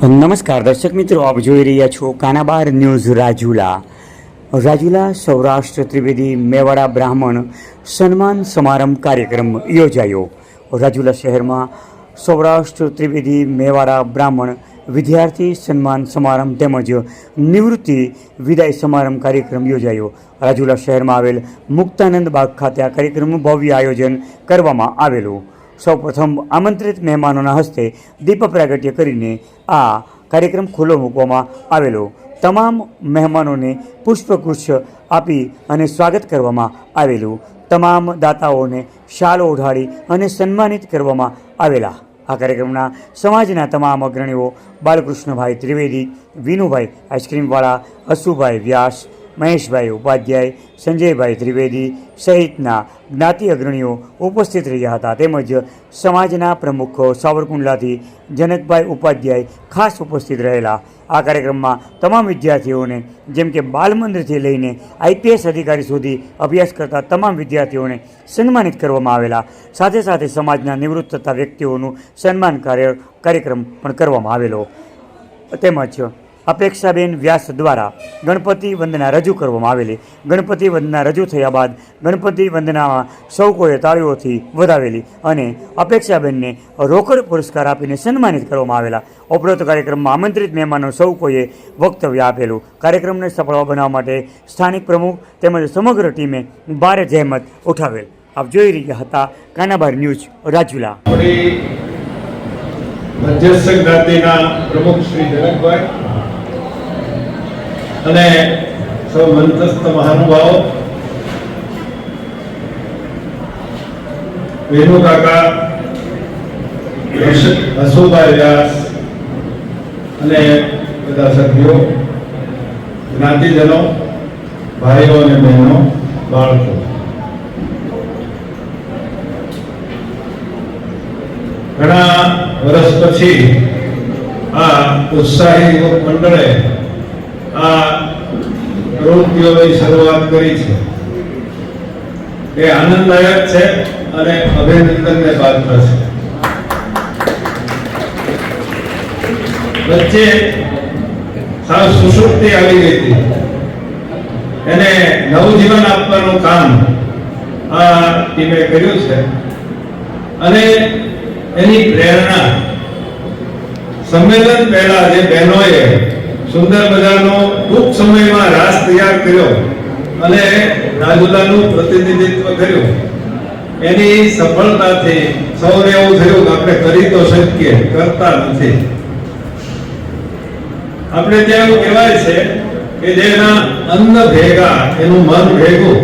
નમસ્કાર દર્શક મિત્રો, આપ જોઈ રહ્યા છો કાનાબાર ન્યૂઝ રાજુલા. રાજુલા સૌરાષ્ટ્ર ત્રિવેદી મેવાડા બ્રાહ્મણ સન્માન સમારંભ કાર્યક્રમ યોજાયો. રાજુલા શહેરમાં સૌરાષ્ટ્ર ત્રિવેદી મેવાડા બ્રાહ્મણ વિદ્યાર્થી સન્માન સમારંભ તેમજ નિવૃત્તિ વિદાય સમારંભ કાર્યક્રમ યોજાયો. રાજુલા શહેરમાં આવેલ મુક્તાનંદ બાગ ખાતે આ કાર્યક્રમનું ભવ્ય આયોજન કરવામાં આવેલું. સૌપ્રથમ આમંત્રિત મહેમાનોના હસ્તે દીપ પ્રાગટ્ય કરીને આ કાર્યક્રમ ખુલ્લો મૂકવામાં આવેલો. તમામ મહેમાનોને પુષ્પગુચ્છ આપી અને સ્વાગત કરવામાં આવેલું. તમામ દાતાઓને શાલ ઓઢાડી અને સન્માનિત કરવામાં આવેલા. આ કાર્યક્રમના સમાજના તમામ અગ્રણીઓ બાલકૃષ્ણભાઈ ત્રિવેદી, વિનુભાઈ આઈસ્ક્રીમવાળા, અશુભાઈ વ્યાસ મહેશભાઈ ઉપાધ્યાય, સંજયભાઈ ત્રિવેદી સહિતના જ્ઞાતિ અગ્રણીઓ ઉપસ્થિત રહ્યા હતા. તેમજ સમાજના પ્રમુખો સાવરકુંડલાથી જનકભાઈ ઉપાધ્યાય ખાસ ઉપસ્થિત રહેલા. આ કાર્યક્રમમાં તમામ વિદ્યાર્થીઓને, જેમ કે બાલમંદિરથી લઈને આઈપીએસ અધિકારી સુધી અભ્યાસ કરતા તમામ વિદ્યાર્થીઓને સન્માનિત કરવામાં આવેલા. સાથે સાથે સમાજના નિવૃત્ત થતા વ્યક્તિઓનું સન્માન કાર્ય, કાર્યક્રમ પણ કરવામાં આવેલો. તેમજ અપેક્ષાબેન વ્યાસ દ્વારા ગણપતિ વંદના રજૂ કરવામાં આવેલી. ગણપતિ વંદના રજૂ થયા બાદ ગણપતિ વંદનામાં સૌ કોઈએ તાળીઓથી વધાવેલી અને અપેક્ષાબેનને રોકડ પુરસ્કાર આપીને સન્માનિત કરવામાં આવેલા. ઉપરોક્ત કાર્યક્રમમાં આમંત્રિત મહેમાનો સૌ કોઈએ વક્તવ્ય આપેલું. કાર્યક્રમને સફળ બનાવવા માટે સ્થાનિક પ્રમુખ તેમજ સમગ્ર ટીમે ભારે જહેમત ઉઠાવેલ. આપ જોઈ રહ્યા હતા કાનાબાર ન્યૂઝ રાજુલા. મધ્યસ્થ જ્ઞાતિના પ્રમુખ શ્રી જનકભાઈ અને સૌ મંત્રસ્થ મહાનુભાવો, વેણુ હસુભાઈ વ્યાસ અને બધા સભ્યો, જ્ઞાતિજનો, ભાઈઓ અને બહેનો, બાળકો. ઘણા વર્ષ પછી આ ઉત્સાહી યુવક મંડળે આ પ્રવૃત્તિઓની શરૂઆત કરી છે. એ આનંદદાયક છે અને અભિનંદનને પાત્ર છે. વચ્ચે સાવ સુષુપ્તિ આવી ગઈ હતી. એને નવું જીવન આપવાનું કામ આ ટીમે કર્યું છે. અને એની પ્રેરણા સંમેલન પહેલા જે બહેનોએ સુંદર મજાનો ટૂંક સમયમાં રાસ તૈયાર કર્યો અને રાજુલાનું પ્રતિનિધિત્વ કર્યું. એની સફળતાથી સૌને એવું થયું કે આપણે કરી તો શકીએ, કરતા નથી. આપણે ત્યાં એવું કહેવાય છે કે જેના અન્ન ભેગા, એનું મન ભેગું.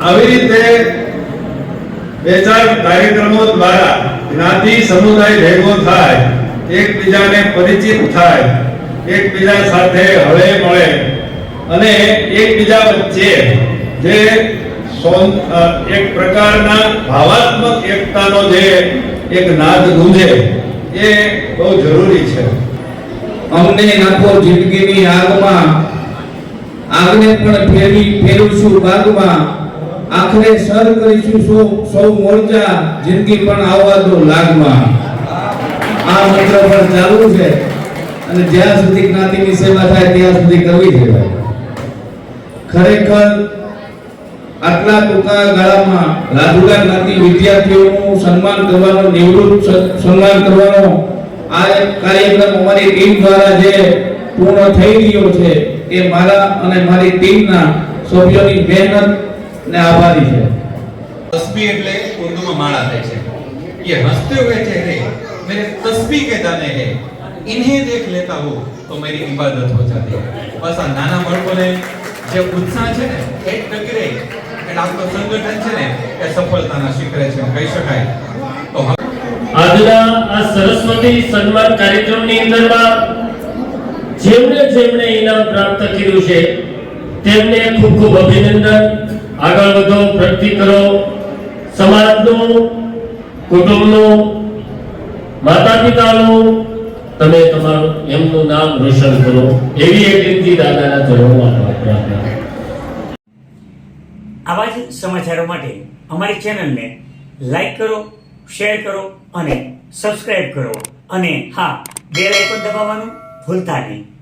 આવી રીતે બે ચાર કાર્યક્રમો દ્વારા જ્ઞાતિ સમુદાય ભેગો થાય, એકબીજાને પરિચિત થાય એકબીજા સાથે હળે મળે. અને એકબીજા વચ્ચે જે એક પ્રકારના ભાવાત્મક એકતાનો જે એક નાદ ગુંજે, એ બહુ જરૂરી છે. અમને નાખો જિંદગીની આગમાં, આગને પણ ફેરવી ફેરવશું બાગમાં, આખરે સર કરીશું સૌ સૌ મોરચા જિંદગી પણ આવવા દો લાગમાં. આ મંત્ર પણ ચાલુ છે. અને જ્યાં સુધી જ્ઞાતિની સેવા થાય, ત્યાં સુધી કરવી છે ભાઈ ખરેખર આટલા ટૂંકા ગાળામાં રાજુલા જ્ઞાતિ વિદ્યાર્થીઓનું સન્માન કરવાનો, નિવૃત્ત સન્માન કરવાનો આ કાર્યક્રમ અમારી ટીમ દ્વારા જે પૂર્ણ થઈ ગયો છે, એ મારા અને મારી ટીમના સભ્યોની મહેનત ને આભારી છે. તસ્બી એટલે ઉર્દુમાં માળા થાય છે. યે હસતે હુએ ચહેરે, મેરે તસ્બી કહેતા ને હે? इन्हें देख लेता हूँ तो मेरी इबादत हो जाती है બસ આ નાના બાળકોને જે ઉત્સાહ છે ને એ જ ટકી રહે એટલે આપણું સંગઠન છે ને એ સફળતાના શિખરે છે એમ કહી શકાય તો હવે આજના આ સરસ્વતી સન્માન કાર્યક્રમની અંદરમાં જેમણે જેમણે ઇનામ પ્રાપ્ત કર્યું છે તેમને ખૂબ ખૂબ અભિનંદન આગળ વધો પ્રગતિ કરો સમાજનું કુટુંબનું માતા પિતાનું તમે તમારું એમનું નામ રોશન કરો. એવી એક રીતિ દાદાના ચરણોમાં આવા જ સમાચારો માટે અમારી ચેનલને લાઈક કરો, શેર કરો અને સબસ્ક્રાઈબ કરો. અને હા, બેલ પણ દબાવવાનું ભૂલતા નહીં.